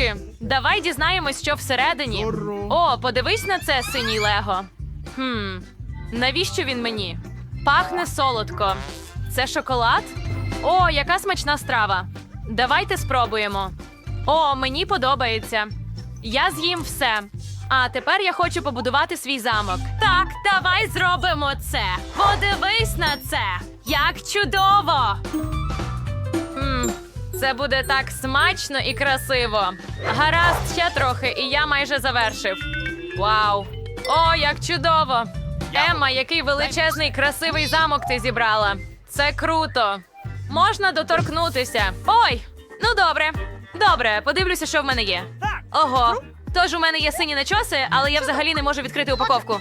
трішки. Давай дізнаємось, що всередині. О, подивись на це, синій Лего. Хм, навіщо він мені? Пахне солодко. Це шоколад? О, яка смачна страва. Давайте спробуємо. О, мені подобається. Я з'їм все. А тепер я хочу побудувати свій замок. Так, давай зробимо це. Подивись на це. Як чудово! Це буде так смачно і красиво. Гаразд, ще трохи, і я майже завершив. Вау! О, як чудово! Емма, який величезний красивий замок ти зібрала. Це круто. Можна доторкнутися. Ой, ну добре. Добре, подивлюся, що в мене є. Ого. Тож у мене є сині начоси, але я взагалі не можу відкрити упаковку.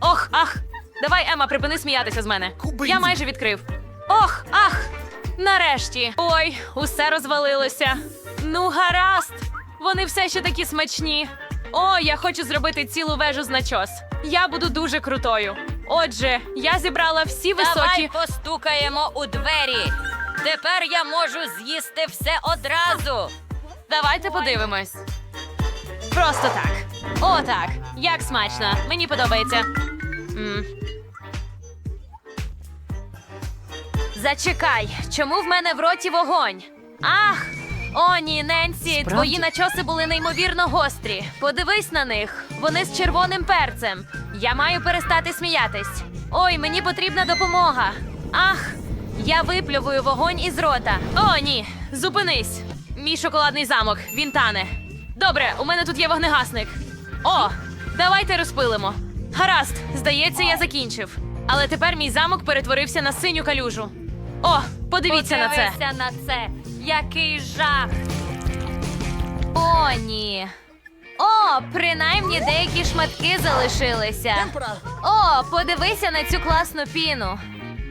Ох, ах. Давай, Ема, припини сміятися з мене. Я майже відкрив. Ох, ах. Нарешті. Ой, усе розвалилося. Ну, гаразд. Вони все ще такі смачні. О, я хочу зробити цілу вежу з начос. Я буду дуже крутою. Отже, я зібрала всі Давай високі. постукаємо у двері. Тепер я можу з'їсти все одразу. Давайте подивимось. Просто так. О, так. Як смачно. Мені подобається. м Зачекай, чому в мене в роті вогонь? Ах! О, ні, Ненсі, твої начоси були неймовірно гострі. Подивись на них. Вони з червоним перцем. Я маю перестати сміятись. Ой, мені потрібна допомога. Ах, я виплювую вогонь із рота. О, ні, зупинись. Мій шоколадний замок, він тане. Добре, у мене тут є вогнегасник. О, давайте розпилимо. Гаразд, здається, я закінчив. Але тепер мій замок перетворився на синю калюжу. О, подивіться на це. Подивися на це. Який жах. О, ні. О, принаймні деякі шматки залишилися. О, подивися на цю класну піну.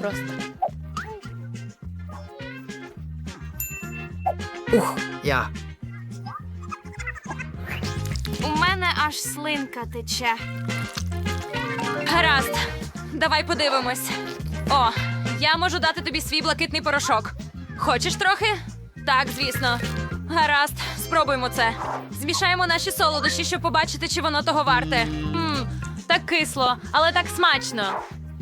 Просто. Ух, я. У мене аж слинка тече. Гаразд, давай подивимось. О, я можу дати тобі свій блакитний порошок. Хочеш трохи? Так, звісно. Гаразд, спробуємо це. Змішаємо наші солодощі, щоб побачити, чи воно того варте. Мм, так кисло, але так смачно.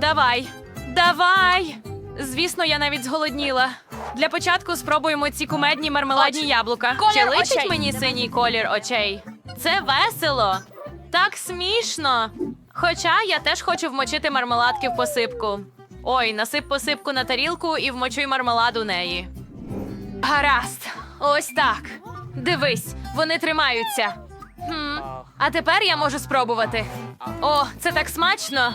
Давай. Давай. Звісно, я навіть зголодніла. Для початку спробуємо ці кумедні мармеладні яблука. Колір Чи личить очей. мені синій колір очей? Це весело. Так смішно. Хоча я теж хочу вмочити мармеладки в посипку. Ой, насип посипку на тарілку і вмочуй мармелад у неї. Гаразд, ось так. Дивись, вони тримаються. Хм. А тепер я можу спробувати. О, це так смачно.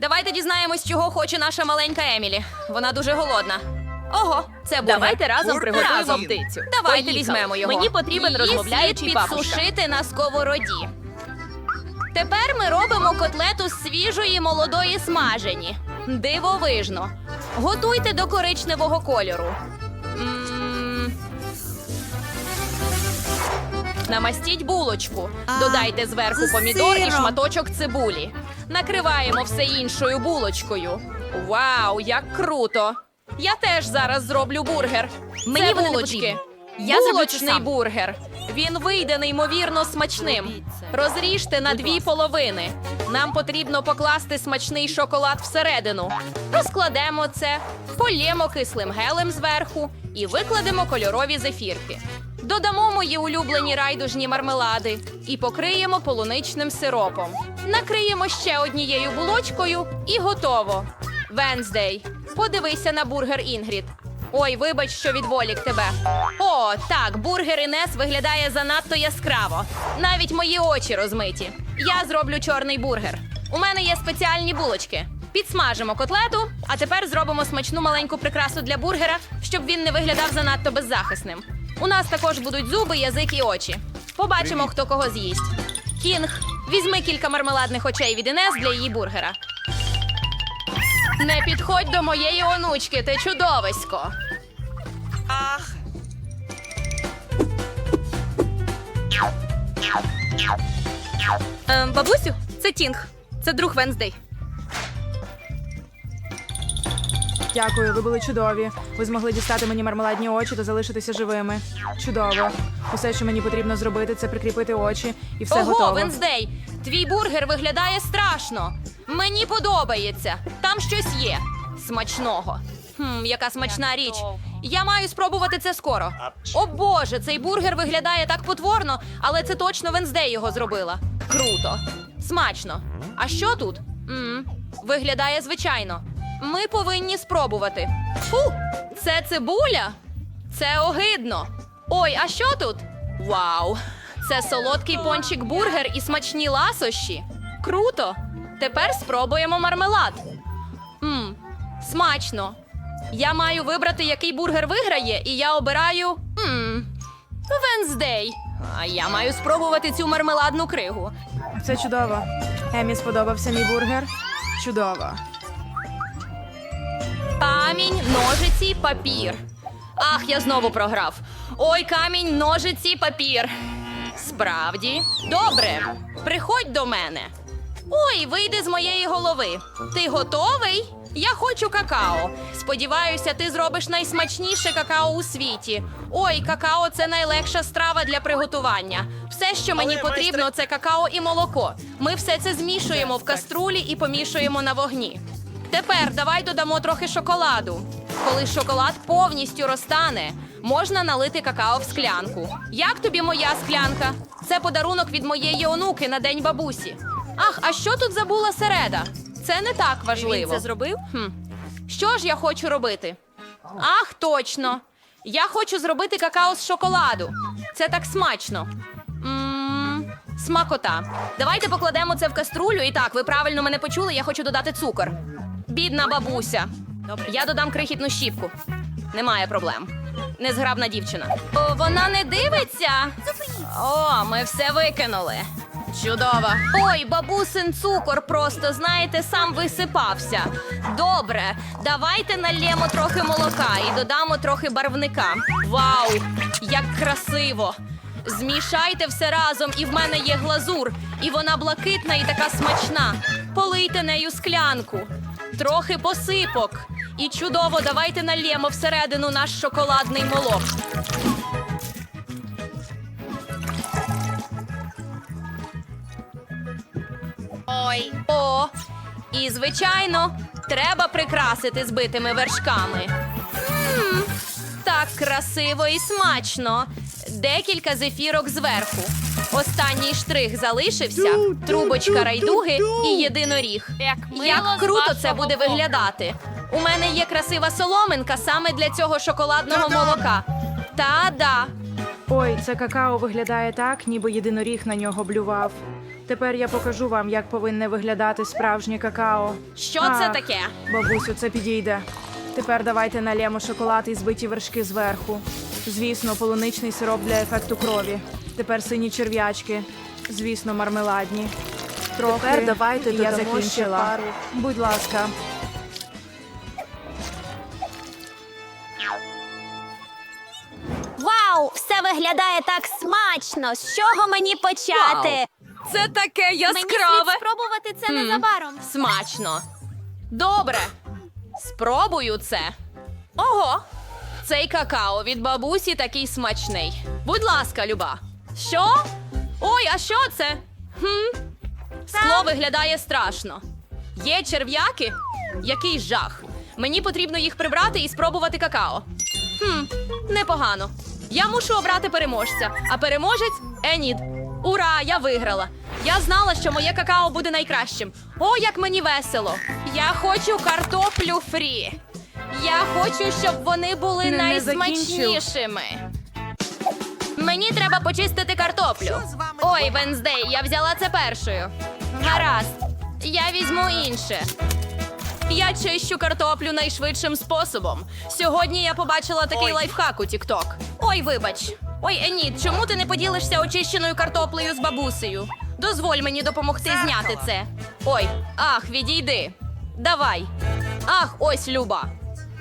Давайте дізнаємось, чого хоче наша маленька Емілі. Вона дуже голодна. Ого, це бургер. Давайте разом приготуємо птицю. Давайте Поїхали. візьмемо його. Мені потрібен Її розмовляючий слід бабушка. підсушити на сковороді. Тепер ми робимо котлету з свіжої молодої смажені. Дивовижно. Готуйте до коричневого кольору. Намастіть булочку. Додайте зверху помідор і шматочок цибулі. Накриваємо все іншою булочкою. Вау, як круто! Я теж зараз зроблю бургер. Мені Це вони не булочки. потрібні. Я зроблю це Булочний сам. бургер. Він вийде неймовірно смачним. Розріжте на дві половини. Нам потрібно покласти смачний шоколад всередину. Розкладемо це, полємо кислим гелем зверху і викладемо кольорові зефірки. Додамо мої улюблені райдужні мармелади і покриємо полуничним сиропом. Накриємо ще однією булочкою і готово. Венздей, подивися на бургер Інгрід. Ой, вибач, що відволік тебе. О, так, бургер Інес виглядає занадто яскраво. Навіть мої очі розмиті. Я зроблю чорний бургер. У мене є спеціальні булочки. Підсмажимо котлету, а тепер зробимо смачну маленьку прикрасу для бургера, щоб він не виглядав занадто беззахисним. У нас також будуть зуби, язик і очі. Побачимо, хто кого з'їсть. Кінг, візьми кілька мармеладних очей від Інес для її бургера. Не підходь до моєї онучки, ти чудовисько. Ем, бабусю, це Тінг. Це друг Венздей. Дякую, ви були чудові. Ви змогли дістати мені мармеладні очі та залишитися живими. Чудово. Усе, що мені потрібно зробити, це прикріпити очі, і все Ого, готово. Венздей, твій бургер виглядає страшно. Мені подобається. Там щось є. Смачного. Хм, яка смачна річ. Я маю спробувати це скоро. О Боже, цей бургер виглядає так потворно, але це точно Венздей його зробила. Круто. Смачно. А що тут? м виглядає звичайно. Ми повинні спробувати. Фу, це цибуля? Це огидно. Ой, а що тут? Вау! Це солодкий пончик бургер і смачні ласощі. Круто! Тепер спробуємо мармелад. Мм, смачно. Я маю вибрати, який бургер виграє, і я обираю. Мм, Венздей. А я маю спробувати цю мармеладну кригу. Це чудово. Емі сподобався мій бургер. Чудово. Камінь, ножиці, папір. Ах, я знову програв. Ой, камінь, ножиці, папір. Справді, добре, приходь до мене. Ой, вийди з моєї голови. Ти готовий? Я хочу какао. Сподіваюся, ти зробиш найсмачніше какао у світі. Ой, какао це найлегша страва для приготування. Все, що мені потрібно, це какао і молоко. Ми все це змішуємо в каструлі і помішуємо на вогні. Тепер давай додамо трохи шоколаду. Коли шоколад повністю розтане, можна налити какао в склянку. Як тобі моя склянка? Це подарунок від моєї онуки на день бабусі. Ах, а що тут забула середа? Це не так важливо. Він це зробив? Хм. Що ж я хочу робити? Ах, точно. Я хочу зробити какао з шоколаду. Це так смачно. Мм, смакота. Давайте покладемо це в каструлю. І так, ви правильно мене почули, я хочу додати цукор. Бідна бабуся. Я додам крихітну щіпку. Немає проблем. Незграбна дівчина. О, вона не дивиться. О, ми все викинули. Чудово. Ой, бабусин цукор просто, знаєте, сам висипався. Добре, давайте нальємо трохи молока і додамо трохи барвника. Вау, як красиво! Змішайте все разом, і в мене є глазур. І вона блакитна і така смачна. Полийте нею склянку, трохи посипок. І чудово, давайте нальємо всередину наш шоколадний молок. Ой. О, і звичайно, треба прикрасити збитими вершками. М, так красиво і смачно. Декілька зефірок зверху. Останній штрих залишився, трубочка райдуги і єдиноріг. Як Як круто це буде боку. виглядати. У мене є красива соломинка саме для цього шоколадного молока. Та-да. Ой, це какао виглядає так, ніби єдиноріг на нього блював. Тепер я покажу вам, як повинне виглядати справжнє какао. Що це таке? Бабусю, це підійде. Тепер давайте нальємо шоколад і збиті вершки зверху. Звісно, полуничний сироп для ефекту крові. Тепер сині черв'ячки. Звісно, мармеладні. Трохи. Тепер давайте я додамо ще закінчила. пару. Будь ласка. Вау, все виглядає так смачно. З чого мені почати? Це таке Мені яскраве. слід спробувати це незабаром. Смачно. Добре. Спробую це. Ого. Цей какао від бабусі такий смачний. Будь ласка, Люба. Що? Ой, а що це? Хм? Скло виглядає страшно. Є черв'яки? Який жах. Мені потрібно їх прибрати і спробувати какао. Хм, непогано. Я мушу обрати переможця, а переможець Енід. Ура! Я виграла. Я знала, що моє какао буде найкращим. О, як мені весело! Я хочу картоплю фрі. Я хочу, щоб вони були Не- не найсмачнішими. Мені треба почистити картоплю. Ой, Венздей, я взяла це першою. Гаразд, я візьму інше. Я чищу картоплю найшвидшим способом. Сьогодні я побачила такий лайфхак у TikTok. Ой, вибач. Ой, Еніт, чому ти не поділишся очищеною картоплею з бабусею? Дозволь мені допомогти зняти це. Ой, ах, відійди. Давай. Ах, ось Люба.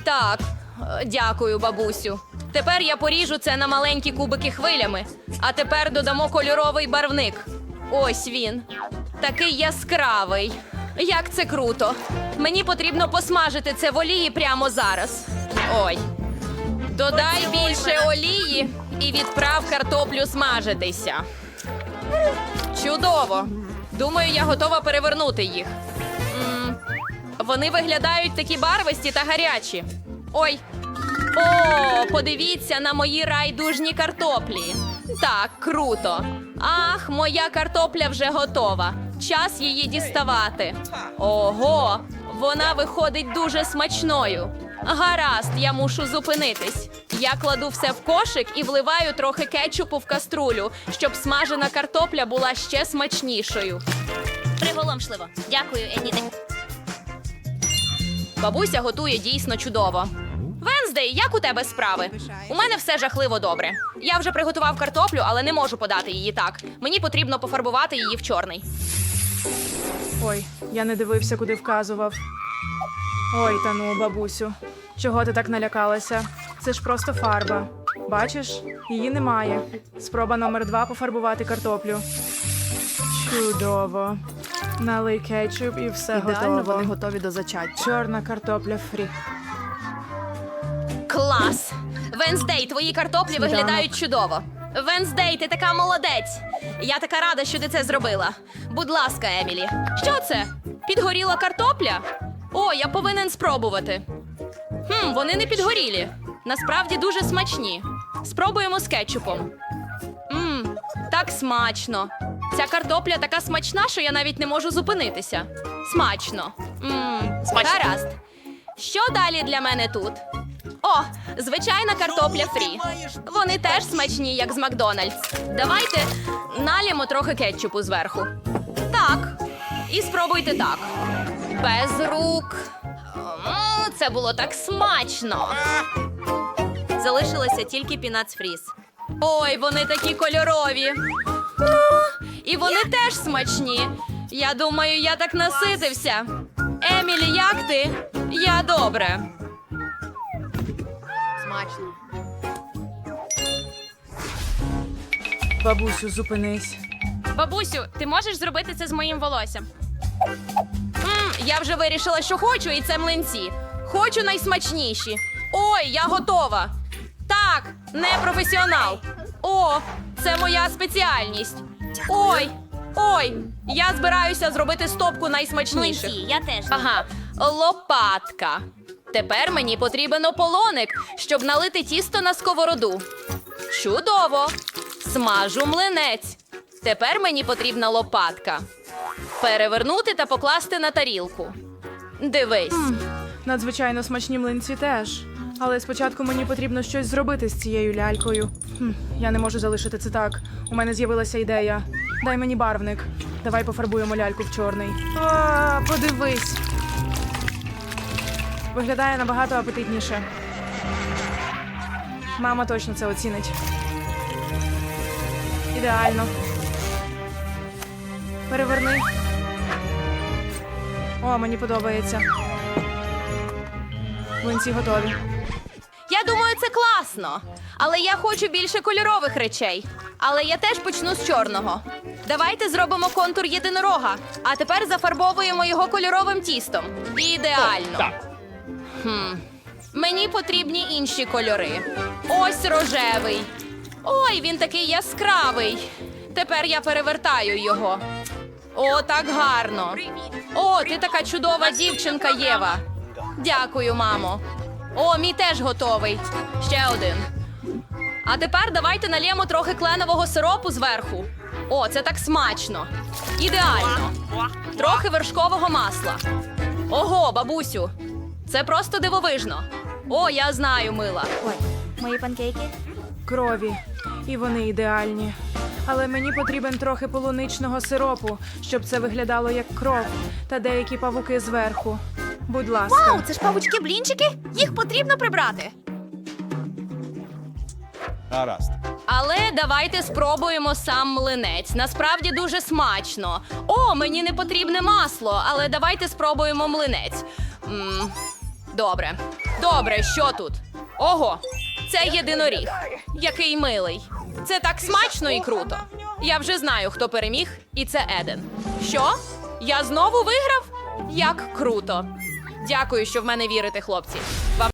Так, е, дякую, бабусю. Тепер я поріжу це на маленькі кубики хвилями, а тепер додамо кольоровий барвник. Ось він. Такий яскравий. Як це круто. Мені потрібно посмажити це в олії прямо зараз. Ой. Додай більше олії і відправ картоплю смажитися. Чудово. Думаю, я готова перевернути їх. М, Вони виглядають такі барвисті та гарячі. Ой. О, подивіться на мої райдужні картоплі. Так, круто. Ах, моя картопля вже готова. Час її діставати. Ого, вона виходить дуже смачною. Гаразд, я мушу зупинитись. Я кладу все в кошик і вливаю трохи кетчупу в каструлю, щоб смажена картопля була ще смачнішою. Приголомшливо. Дякую, Еніде. Бабуся готує дійсно чудово. Венздей, як у тебе справи? У мене все жахливо добре. Я вже приготував картоплю, але не можу подати її так. Мені потрібно пофарбувати її в чорний. Ой, я не дивився, куди вказував. Ой, та ну, бабусю. Чого ти так налякалася? Це ж просто фарба. Бачиш, її немає. Спроба номер два пофарбувати картоплю. Чудово. Налий кетчуп і все Ідеально, готово. вони готові до зачаття. Чорна картопля фрі. Клас! Венздей, твої картоплі Сніданок. виглядають чудово. Венздей, ти така молодець. Я така рада, що ти це зробила. Будь ласка, Емілі. Що це? Підгоріла картопля? О, я повинен спробувати. Хм, вони не підгорілі. Насправді дуже смачні. Спробуємо з кетчупом. Мм, так смачно. Ця картопля така смачна, що я навіть не можу зупинитися. Смачно. Мм, гаразд. Що далі для мене тут? О, звичайна картопля фрі. Вони теж смачні, як з Макдональдс. Давайте налємо трохи кетчупу зверху. Так. І спробуйте так. Без рук. М, Це було так смачно. Залишилося тільки пінац фріз. Ой, вони такі кольорові. І вони теж смачні. Я думаю, я так наситився. Емілі, як ти? Я добре. Бабусю, зупинись. Бабусю, ти можеш зробити це з моїм волоссям? М, я вже вирішила, що хочу, і це млинці. Хочу найсмачніші. Ой, я готова. Так, не професіонал. О, це моя спеціальність. Ой, ой, я збираюся зробити стопку найсмачніших. я теж. Ага, лопатка. Тепер мені потрібен ополоник, щоб налити тісто на сковороду. Чудово! Смажу млинець. Тепер мені потрібна лопатка. Перевернути та покласти на тарілку. Дивись. Надзвичайно смачні млинці теж. Але спочатку мені потрібно щось зробити з цією лялькою. Хм, я не можу залишити це так. У мене з'явилася ідея. Дай мені барвник. Давай пофарбуємо ляльку в чорний. А, подивись. Виглядає набагато апетитніше. Мама точно це оцінить. Ідеально. Переверни. О, мені подобається. Млинці готові. Я думаю, це класно. Але я хочу більше кольорових речей. Але я теж почну з чорного. Давайте зробимо контур єдинорога, а тепер зафарбовуємо його кольоровим тістом. Ідеально. Хм. Мені потрібні інші кольори. Ось рожевий. Ой, він такий яскравий. Тепер я перевертаю його. О, так гарно. О, ти така чудова дівчинка, Єва. Дякую, мамо. О, мій теж готовий. Ще один. А тепер давайте налємо трохи кленового сиропу зверху. О, це так смачно. Ідеально. Трохи вершкового масла. Ого, бабусю. Це просто дивовижно. О, я знаю, мила. Ой, Мої панкейки? Крові. І вони ідеальні. Але мені потрібен трохи полуничного сиропу, щоб це виглядало як кров, та деякі павуки зверху. Будь ласка. Вау, це ж павучки-блінчики? Їх потрібно прибрати. Гаразд. Але давайте спробуємо сам млинець. Насправді дуже смачно. О, мені не потрібне масло, але давайте спробуємо млинець. м добре. Добре, що тут? Ого, це єдиноріг. Який милий. Це так смачно і круто. Я вже знаю, хто переміг, і це Еден. Що? Я знову виграв? Як круто. Дякую, що в мене вірите, хлопці. Вам